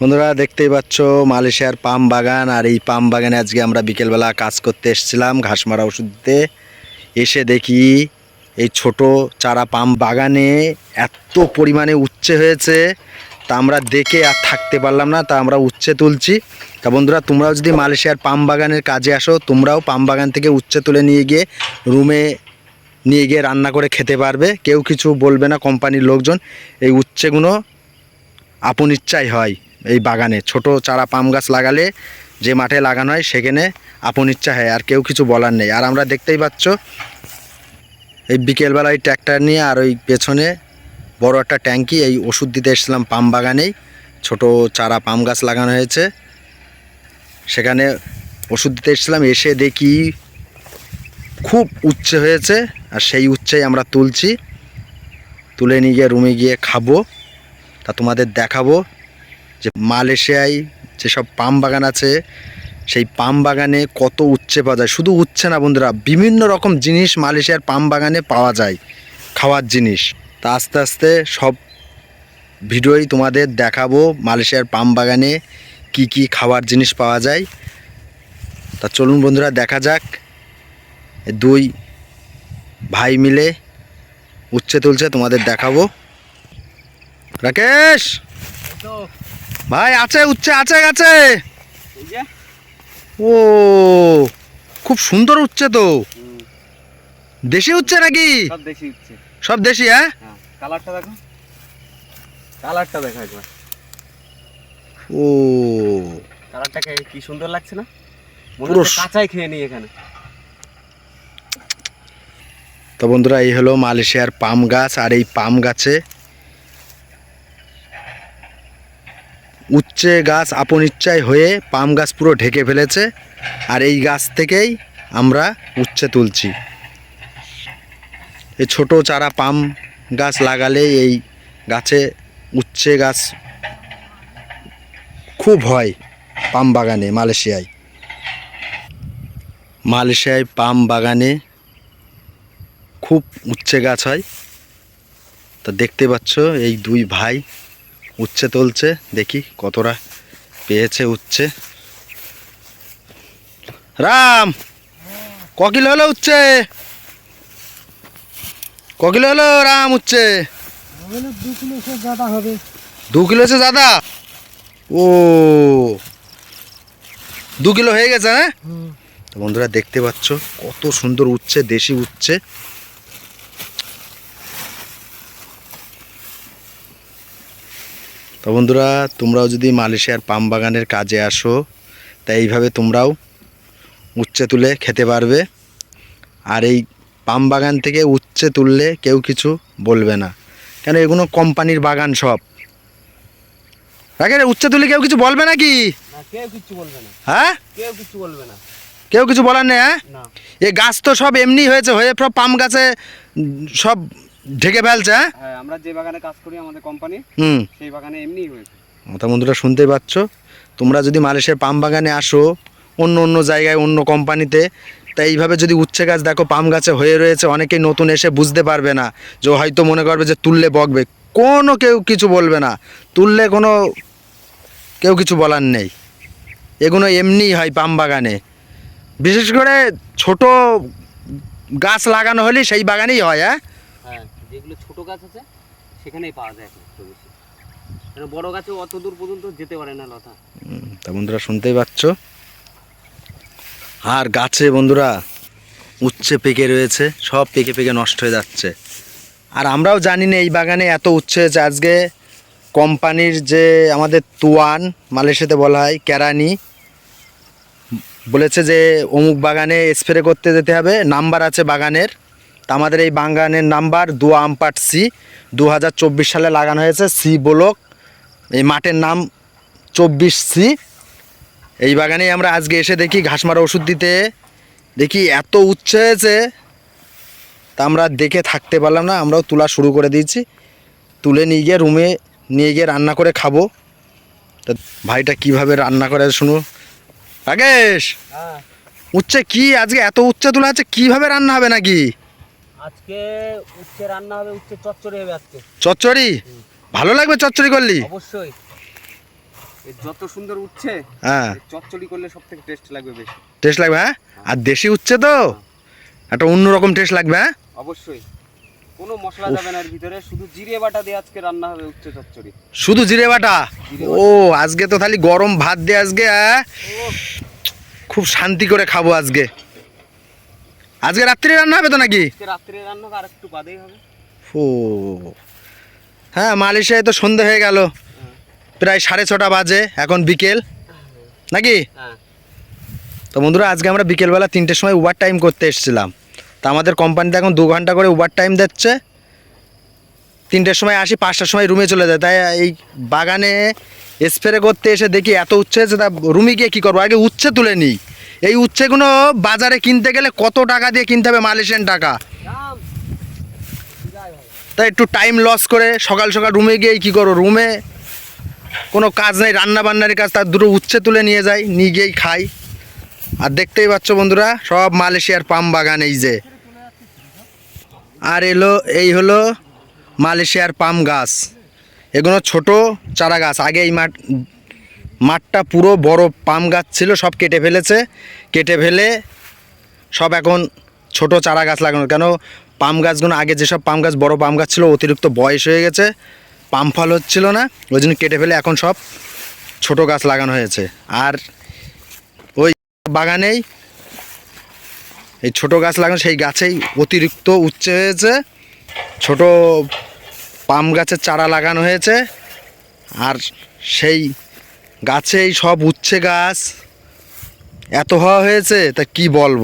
বন্ধুরা, দেখতেই পাচ্ছ, মালয়েশিয়ার পাম বাগান, আর এই পাম বাগানে আজকে আমরা বিকেলবেলা কাজ করতে এসেছিলাম ঘাস মারা ওষুধ দিতে। এসে দেখি এই ছোট চারা পাম বাগানে এত পরিমাণে উচ্ছে হয়েছে, তা আমরা দেখে আর থাকতে পারলাম না, তা আমরা উচ্ছে তুলছি। তা বন্ধুরা, তোমরাও যদি মালয়েশিয়ার পাম বাগানের কাজে আসো, তোমরাও পাম বাগান থেকে উচ্ছে তুলে নিয়ে গিয়ে রুমে নিয়ে গিয়ে রান্না করে খেতে পারবে। কেউ কিছু বলবে না, কোম্পানির লোকজন, এই উচ্ছেগুলো আপন ইচ্ছাই হয়। এই বাগানে। ছোট চারা পাম গাছ লাগালে যে মাঠে লাগানো হয়, সেখানে আপন ইচ্ছা হয়, আর কেউ কিছু বলার নেই। আর আমরা দেখতেই পাচ্ছ, এই বিকেলবেলা ওই ট্র্যাক্টর নিয়ে আর ওই পেছনে বড় একটা ট্যাঙ্কি, এই ওষুধ দিতে এসেছিলাম পাম বাগানেই। ছোট চারা পাম গাছ লাগানো হয়েছে। সেখানে ওষুধ দিতে এসেছিলাম, এসে দেখি খুব উচ্ছে হয়েছে, আর সেই উচ্ছেই আমরা তুলছি। তুলে নিয়ে গিয়ে রুমে গিয়ে খাব। তা তোমাদের দেখাবো। যে মালয়েশিয়ায় যেসব পাম বাগান আছে, সেই পাম বাগানে কত উচ্ছে পাওয়া যায়? শুধু উচ্ছে না বন্ধুরা, বিভিন্ন রকম জিনিস মালয়েশিয়ার পাম বাগানে পাওয়া যায়, খাওয়ার জিনিস। তা আস্তে আস্তে সব ভিডিওই তোমাদের দেখাবো, মালয়েশিয়ার পাম বাগানে কি কি খাবার জিনিস পাওয়া যায়। তা চলুন বন্ধুরা, দেখা যাক। দুই ভাই মিলে উচ্ছে তুলছে, তোমাদের দেখাবো। রাকেশ! ভাই আছে উচ্ছে আছে গাছে। ও খুব সুন্দর উচ্ছে তো। দেশি উচ্ছে নাকি? সব দেশি উচ্ছে। সব দেশি হ্যাঁ? হ্যাঁ কালারটা দেখো। কালারটা দেখো একবার। ও। কালারটাকে কি সুন্দর লাগছে না? মনে পুরো হচ্ছে কাঁচাই খেয়ে নিই এখানে। তো বন্ধুরা এই হলো মালয়েশিয়ার পাম গাছ আর এই পাম গাছে উচ্ছে গাছ আপন ইচ্ছায় হয়ে পাম গাছ পুরো ঢেকে ফেলেছে, আর এই গাছ থেকেই আমরা উচ্ছে তুলছি। এই ছোট চারা পাম গাছ লাগালে এই গাছে উচ্ছে গাছ খুব হয় পাম বাগানে, মালয়েশিয়ায়। মালয়েশিয়ায় পাম বাগানে খুব উচ্ছে গাছ হয়। তা দেখতে পাচ্ছ, এই দুই ভাই উচ্ছে তুলছে দেখি কতটা পেয়েছে উচ্ছে। রাম ক কিলো হলো উচ্ছে? ক কিলো হলো রাম উচ্ছে? দু কিলো হচ্ছে দাদা ও দু কিলো হয়ে গেছে হ্যাঁ? তো বন্ধুরা দেখতে পাচ্ছ কত সুন্দর উচ্ছে দেশি উচ্ছে। তো বন্ধুরা তোমরাও যদি মালয়েশিয়ার পাম বাগানের কাজে আসো তা এইভাবে তোমরাও উচ্ছে তুলে খেতে পারবে। আর এই পাম বাগান থেকে উচ্ছে তুললে কেউ কিছু বলবে না। কেন এগুলো কোম্পানির বাগান সব? রাখে উচ্ছে তুলে কেউ কিছু বলবে নাকি? না কেউ কিচ্ছু বলবে না। হ্যাঁ? কেউ কিচ্ছু বলবে না। কেউ কিছু বলার নেই হ্যাঁ? এ গাছ তো সব এমনি হয়েছে হয়ে পাম গাছে সব ঢেকে ফেলছে হ্যাঁ? হ্যাঁ আমরা যে বাগানে কাজ করি আমাদের কোম্পানি হুম। সেই বাগানে এমনিই হয়েছে তা বন্ধুরা শুনতেই পাচ্ছ? তোমরা যদি মালয়েশিয়ার পাম বাগানে আসো অন্য অন্য জায়গায় অন্য কোম্পানিতে তাই এইভাবে যদি উচ্ছে গাছ দেখো পাম গাছে হয়ে রয়েছে অনেকেই নতুন এসে বুঝতে পারবে না। যে হয়তো মনে করবে যে তুললে বকবে। কোনো কেউ কিছু বলবে না। তুললে কোনো কেউ কিছু বলার নেই। এগুলো এমনিই হয় পাম বাগানে। বিশেষ করে ছোট গাছ লাগানো হলে সেই বাগানেই হয় হ্যাঁ? হ্যাঁ। যেগুলো ছোট গাছ আছে, সেখানেই পাওয়া যায় একটু বেশি। কেন বড় গাছে অত দূর পর্যন্ত যেতে পারে না লতা। তা বন্ধুরা শুনতেই পাচ্ছ? আর গাছে বন্ধুরা উচ্ছে পেকে রয়েছে, সব পেকে পেকে নষ্ট হয়ে যাচ্ছে। আর আমরাও জানি না এই বাগানে এত উচ্ছে হয়েছে। আজকে কোম্পানির যে আমাদের তুয়ান, মালয়েশিয়াতে বলা হয় ক্যারানি বলেছে যে অমুক বাগানে স্প্রে করতে যেতে হবে। নাম্বার আছে বাগানের। তা আমাদের এই বাগানের নাম্বার দু আমপাট সি দু হাজার চব্বিশ সালে লাগানো হয়েছে সি ব্লক। এই মাঠের নাম চব্বিশ সি এই বাগানেই আমরা আজকে এসে দেখি ঘাস মারা ওষুধ দিতে। দেখি এত উচ্ছে হয়েছে তা আমরা দেখে থাকতে পারলাম না আমরাও তোলা শুরু করে দিয়েছি। তুলে নিয়ে গিয়ে রুমে নিয়ে গিয়ে রান্না করে খাব। তা ভাইটা কীভাবে রান্না করে শুনো? রাকেশ! হ্যাঁ। উচ্ছে কি? আজকে এত উচ্ছে তোলা আছে কীভাবে রান্না হবে নাকি? আজকে উচ্ছে রান্না হবে উচ্ছে চচ্চড়ি হবে আজকে। চচ্চড়ি? ভালো লাগবে চচ্চড়ি করলি? অবশ্যই। যত সুন্দর উঠছে হ্যাঁ। চচ্চড়ি করলে সব থেকে টেস্ট লাগবে বেশি। টেস্ট লাগবে হ্যাঁ? আর দেশি উচ্ছে তো? একটা অন্যরকম টেস্ট লাগবে হ্যাঁ? অবশ্যই। কোনো মশলা যাবে না এর ভিতরে শুধু জিরে বাটা দিয়ে আজকে রান্না হবে উচ্ছে চচ্চড়ি। শুধু জিরে বাটা? ও আজকে তো খালি গরম ভাত দিয়ে আজকে হ্যাঁ? খুব শান্তি করে খাব আজকে। আজকে রাত্রি রান্না হবে তো নাকি? রাত্রে রান্না আর একটু বাদেই হবে। ও হ্যাঁ মালয়েশিয়ায় তো সন্ধে হয়ে গেল। প্রায় সাড়ে ছটা বাজে এখন বিকেল। নাকি? হ্যাঁ। তো বন্ধুরা আজকে আমরা বিকেলবেলা তিনটের সময় ওভার টাইম করতে এসেছিলাম। তা আমাদের কোম্পানিতে এখন দু ঘণ্টা করে ওভার টাইম দিচ্ছে। তিনটের সময় আসি পাঁচটার সময় রুমে চলে যায়। তাই এই বাগানে স্প্রে করতে এসে দেখি এত উচ্ছে হয়েছে তা রুমে গিয়ে কী করব? আগে উচ্ছে তুলে নিই। এই উচ্ছেগুলো বাজারে কিনতে গেলে কত টাকা দিয়ে কিনতে হবে মালয়েশিয়ান টাকা? তাই একটু টাইম লস করে সকাল সকাল রুমে গিয়ে কী করো রুমে কোনো কাজ নেই রান্না বান্নার কাজ, তার দুটো উচ্ছে তুলে নিয়ে যাই, নিয়ে গিয়েই খাই। আর দেখতেই পাচ্ছ বন্ধুরা, সব মালয়েশিয়ার পাম বাগান এই যে। আর এলো, এই হলো মালয়েশিয়ার পাম গাছ। এগুলো ছোট চারা গাছ, আগে এই মাঠ মাঠটা পুরো বড় পাম গাছ ছিল, সব কেটে ফেলেছে। কেটে ফেলে সব এখন ছোট চারা গাছ লাগানো। কেন? পাম গাছগুলো আগে যেসব পাম গাছ, বড় পাম গাছ ছিল, অতিরিক্ত বয়স হয়ে গেছে, পাম ফল হচ্ছিল না, ওই জন্য কেটে ফেলে এখন সব ছোট গাছ লাগানো হয়েছে। আর ওই বাগানেই এই ছোট গাছ লাগানো, সেই গাছেই অতিরিক্ত উচ্চে হয়েছে, ছোট পাম গাছের চারা লাগানো হয়েছে, আর সেই গাছেই সব উচ্ছে গাছ। এত হওয়া হয়েছে, তা কি বলব?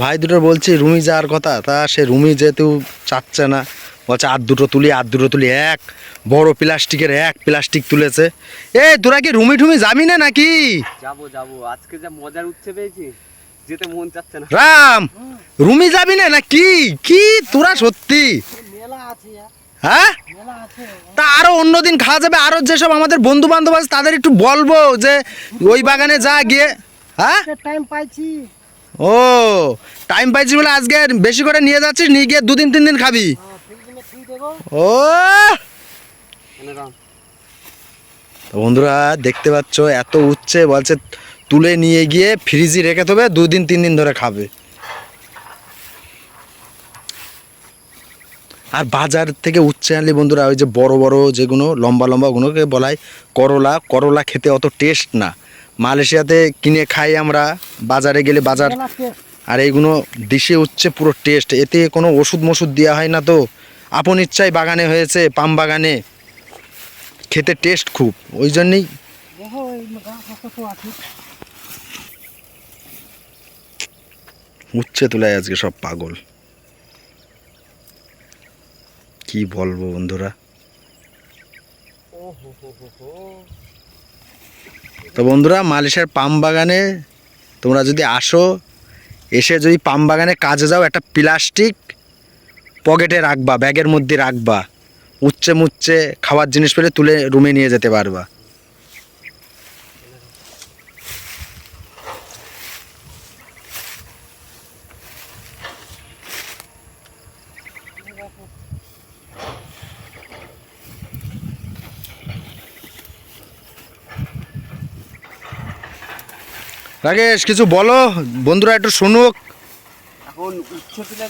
ভাই দুটো বলছি, রুমি যাওয়ার কথা। তা সে রুমি যেহেতু চাচ্ছে না, বলছে, আর দুটো তুলি, আর দুটো তুলি, এক। বড় প্লাস্টিকের এক প্লাস্টিক তুলেছে। এ তোরা কি রুমি ঠুমি যাবি না নাকি? যাব যাব। আজকে যা মজার উচ্ছে পেয়েছি যেতে মন চাচ্ছে না। রাম রুমি যাবি না না কি? কি তোরা সত্যি? মেলা আছে হ্যাঁ? তা আরও অন্যদিন খাওয়া যাবে আরও যেসব আমাদের বন্ধু বান্ধব আছে তাদের একটু বলব যে ওই বাগানে যা গিয়ে হ্যাঁ? টাইম পাইছি। ও টাইম পাইছিস বলে আজকে বেশি করে নিয়ে যাচ্ছিস নিয়ে গিয়ে দুদিন তিন দিন খাবি দেবো। ও! বন্ধুরা দেখতে পাচ্ছ এত উচ্ছে বলছে তুলে নিয়ে গিয়ে ফ্রিজে রেখে দেবে, দুদিন তিন দিন ধরে খাবে। আর বাজার থেকে উচ্ছে আনলে বন্ধুরা, ওই যে বড় বড় যেগুলো, লম্বা লম্বা ওগুলোকে বলা হয় করলা করলা খেতে অত টেস্ট না। মালয়েশিয়াতে কিনে খাই আমরা, বাজারে গেলে বাজার। আর এইগুলো দেশে উচ্ছে পুরো টেস্ট এতে কোনো ওষুধ মষুধ দেওয়া হয় না তো। আপন ইচ্ছায় বাগানে হয়েছে, পাম বাগানে। খেতে টেস্ট খুব। ওই জন্যেই দেখো এই গাছ কত আছে উচ্ছে তুলায় আজকে সব পাগল। কি বলব বন্ধুরা? তো বন্ধুরা, মালয়েশিয়ার পাম বাগানে তোমরা যদি আসো, এসে যদি পাম বাগানে কাজে যাও, একটা প্লাস্টিক পকেটে রাখবা, ব্যাগের মধ্যে রাখবা, উচ্ছে মুচ্ছে খাওয়ার জিনিস পেলে তুলে রুমে নিয়ে যেতে পারবা। রাকেশ কিছু বলো? বন্ধুরা একটু শুনুক। এখন উচ্ছে তুলে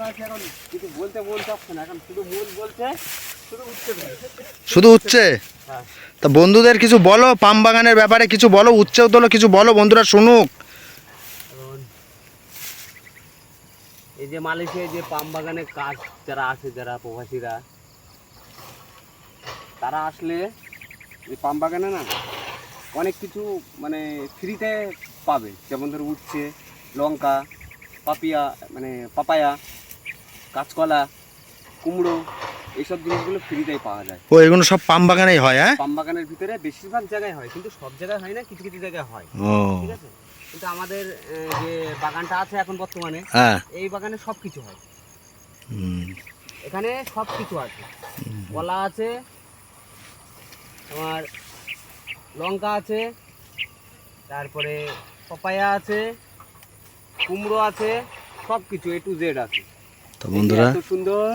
না এখন কিছু বলতে চাচ্ছে না। এখন শুধু বলছে শুধু উচ্ছে শুধু উচ্ছে? তা বন্ধুদের কিছু বলো পাম বাগানের ব্যাপারে কিছু বলো উচ্ছে তোলো কিছু বলো বন্ধুরা শুনুক। এই যে মালয়েশিয়ায় যে পাম বাগানে কাজ যারা আছে যারা প্রবাসীরা তারা আসলে এই পাম বাগানে না অনেক কিছু মানে ফ্রিতে পাবে। যেমন ধরো উচ্ছে লঙ্কা পাপিয়া মানে পাপায়া কাঁচকলা কুমড়ো এইসব জিনিসগুলো ফ্রিতেই পাওয়া যায়। ও এগুলো সব পাম বাগানেই হয় হ্যাঁ? পাম বাগানের ভিতরে বেশিরভাগ জায়গায় হয় কিন্তু সব জায়গায় হয় না কিছু কিছু জায়গায় হয়। ঠিক আছে? কিন্তু আমাদের যে বাগানটা আছে এখন বর্তমানে হ্যাঁ। এই বাগানে সব কিছু হয়। এখানে সব কিছু আছে। কলা আছে তোমার লঙ্কা আছে তারপরে পপায়া আছে কুমড়ো আছে সব কিছু এ টু জেড আছে। তো বন্ধুরা এত সুন্দর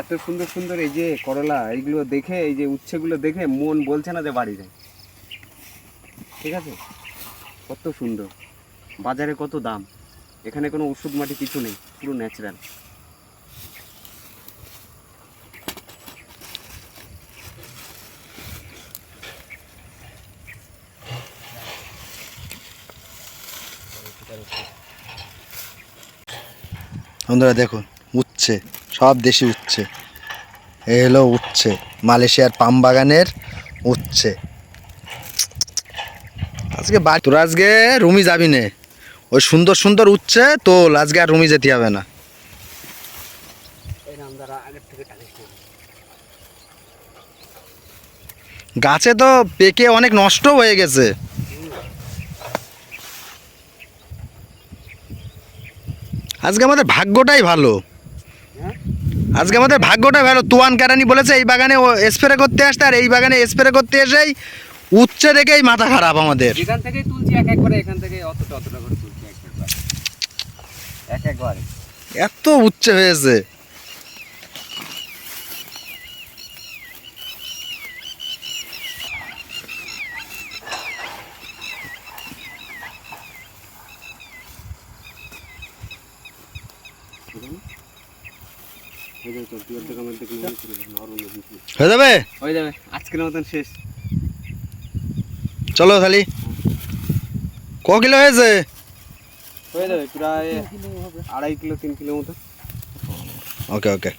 এত সুন্দর সুন্দর এই যে করলা এইগুলো দেখে এই যে উচ্ছেগুলো দেখে মন বলছে না যে বাড়ি যায় ঠিক আছে? কত সুন্দর। বাজারে কত দাম। এখানে কোনো ওষুধ মাটি কিছু নেই পুরো ন্যাচারাল বন্ধুরা দেখুন উচ্ছে সব দেশি উচ্ছে। এ হলো উচ্ছে মালয়েশিয়ার পাম বাগানের উচ্ছে। আজকে তোরা আজকে রুমি যাবি নে। ওই সুন্দর সুন্দর উচ্ছে তোল আজকে আর রুমি যেতে হবে না। গাছে তো পেকে অনেক নষ্ট হয়ে গেছে। আজকে আমাদের ভাগ্যটাই ভালো? আজকে আমাদের ভাগ্যটাই ভালো। তুয়ান কারানি বলেছে এই বাগানে ও স্প্রে করতে আসতে আর এই বাগানে স্প্রে করতে এসেই উচ্চে দেখেই মাথা খারাপ আমাদের। এখান থেকেই তুলছি এক একবারে এখান থেকে অতটা অতটা করে তুলছি এক একবার এক একবারে এত উচ্ছে হয়েছে হয়ে যাবে তো তুই অর্ধেক আমার দিকে মনে ছিল না, আরও হয়ে যাবে? হয়ে যাবে আজকের মতন শেষ। চলো খালি ক কিলো হয়েছে? হয়ে যাবে প্রায় আড়াই কিলো তিন কিলো মতো। ওকে ওকে।